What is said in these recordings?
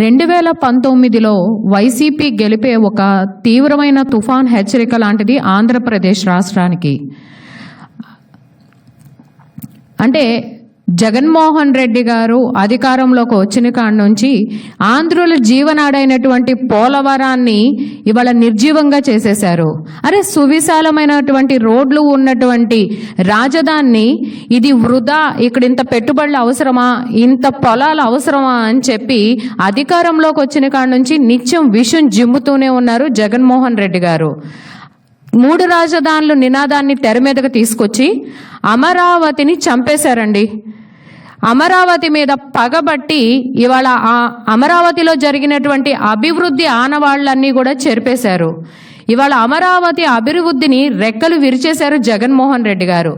రెండు వేల పంతొమ్మిదిలో వైసీపీ గెలిపే ఒక తీవ్రమైన తుఫాన్ హెచ్చరిక లాంటిది ఆంధ్రప్రదేశ్ రాష్ట్రానికి. అంటే జగన్మోహన్ రెడ్డి గారు అధికారంలోకి వచ్చిన కాడ నుంచి ఆంధ్రుల జీవనాడైనటువంటి పోలవరాన్ని ఇవాళ నిర్జీవంగా చేసేశారు. అరే సువిశాలమైనటువంటి రోడ్లు ఉన్నటువంటి రాజధానిని ఇది వృధా ఇక్కడ ఇంత పెట్టుబడులు అవసరమా ఇంత పొలాలు అవసరమా అని చెప్పి అధికారంలోకి వచ్చిన కాడ నుంచి నిత్యం విషం జిమ్ముతూనే ఉన్నారు జగన్మోహన్ రెడ్డి గారు. మూడు రాజధానులు నినాదాన్ని తెర మీదకు తీసుకొచ్చి అమరావతిని చంపేశారండి. అమరావతి మీద పగబట్టి ఇవాళ ఆ అమరావతిలో జరిగినటువంటి అభివృద్ధి ఆనవాళ్ళన్నీ కూడా చెరిపేశారు. ఇవాళ అమరావతి అభివృద్ధిని రెక్కలు విరిచేశారు జగన్మోహన్ రెడ్డి గారు.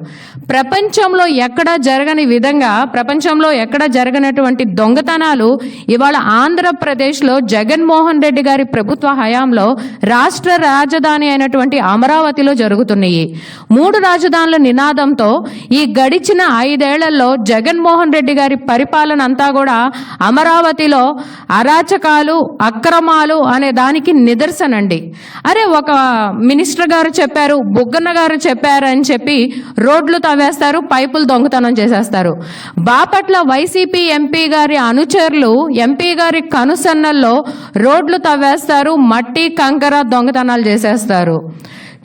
ప్రపంచంలో ఎక్కడా జరగని విధంగా ప్రపంచంలో ఎక్కడ జరగనటువంటి దొంగతనాలు ఇవాళ ఆంధ్రప్రదేశ్లో జగన్మోహన్ రెడ్డి గారి ప్రభుత్వ హయాంలో రాష్ట్ర రాజధాని అయినటువంటి అమరావతిలో జరుగుతున్నాయి. మూడు రాజధానుల నినాదంతో ఈ గడిచిన ఐదేళ్ళలో జగన్మోహన్ రెడ్డి గారి పరిపాలన అంతా కూడా అమరావతిలో అరాచకాలు అక్రమాలు అనే దానికి నిదర్శనండి. అరే ఒక మినిస్టర్ గారు చెప్పారు బుగ్గన్న గారు చెప్పారు అని చెప్పి రోడ్లు తవ్వేస్తారు పైపులు దొంగతనం చేసేస్తారు. బాపట్ల వైసీపీ ఎంపీ గారి అనుచరులు ఎంపీ గారి కనుసన్నల్లో రోడ్లు తవ్వేస్తారు మట్టి కంకర దొంగతనాలు చేసేస్తారు.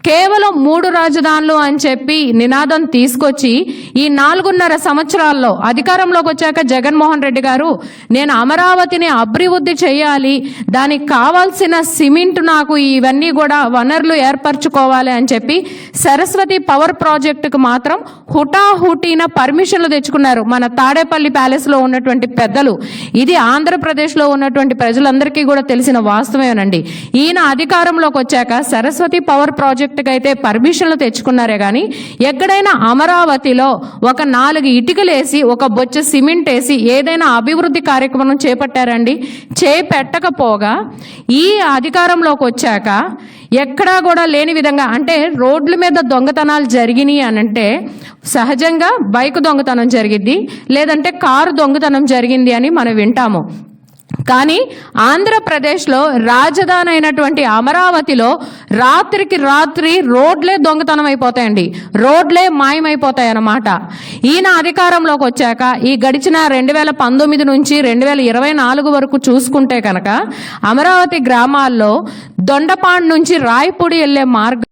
కేవలం మూడు రాజధానులు అని చెప్పి నినాదం తీసుకొచ్చి ఈ నాలుగున్నర సంవత్సరాల్లో అధికారంలోకి వచ్చాక జగన్మోహన్ రెడ్డి గారు నేను అమరావతిని అభివృద్ధి చేయాలి దానికి కావాల్సిన సిమెంట్ నాకు ఇవన్నీ కూడా వనరులు ఏర్పరచుకోవాలి అని చెప్పి సరస్వతి పవర్ ప్రాజెక్టుకు మాత్రం హుటాహుటీన పర్మిషన్లు తెచ్చుకున్నారు మన తాడేపల్లి ప్యాలెస్లో ఉన్నటువంటి పెద్దలు. ఇది ఆంధ్రప్రదేశ్లో ఉన్నటువంటి ప్రజలందరికీ కూడా తెలిసిన వాస్తవేనండి ఈయన అధికారంలోకి వచ్చాక సరస్వతి పవర్ ప్రాజెక్ట్ కరెక్ట్గా అయితే పర్మిషన్లు తెచ్చుకున్నారే కానీ ఎక్కడైనా అమరావతిలో ఒక నాలుగు ఇటుకలు వేసి ఒక బొచ్చ సిమెంట్ వేసి ఏదైనా అభివృద్ధి కార్యక్రమం చేపట్టారండి? చేపెట్టకపోగా ఈ అధికారంలోకి వచ్చాక ఎక్కడా కూడా లేని విధంగా అంటే రోడ్ల మీద దొంగతనాలు జరిగినాయి అని అంటే సహజంగా బైక్ దొంగతనం జరిగింది లేదంటే కారు దొంగతనం జరిగింది అని మనం వింటాము. కానీ ఆంధ్రప్రదేశ్లో రాజధాని అయినటువంటి అమరావతిలో రాత్రికి రాత్రి రోడ్లే దొంగతనం అయిపోతాయండి. రోడ్లే మాయమైపోతాయి అన్నమాట. ఈయన అధికారంలోకి వచ్చాక ఈ గడిచిన రెండు వేల పంతొమ్మిది నుంచి రెండు వేల ఇరవై నాలుగు వరకు చూసుకుంటే కనుక అమరావతి గ్రామాల్లో దొండపాండ్ నుంచి రాయపూడి వెళ్ళే మార్గం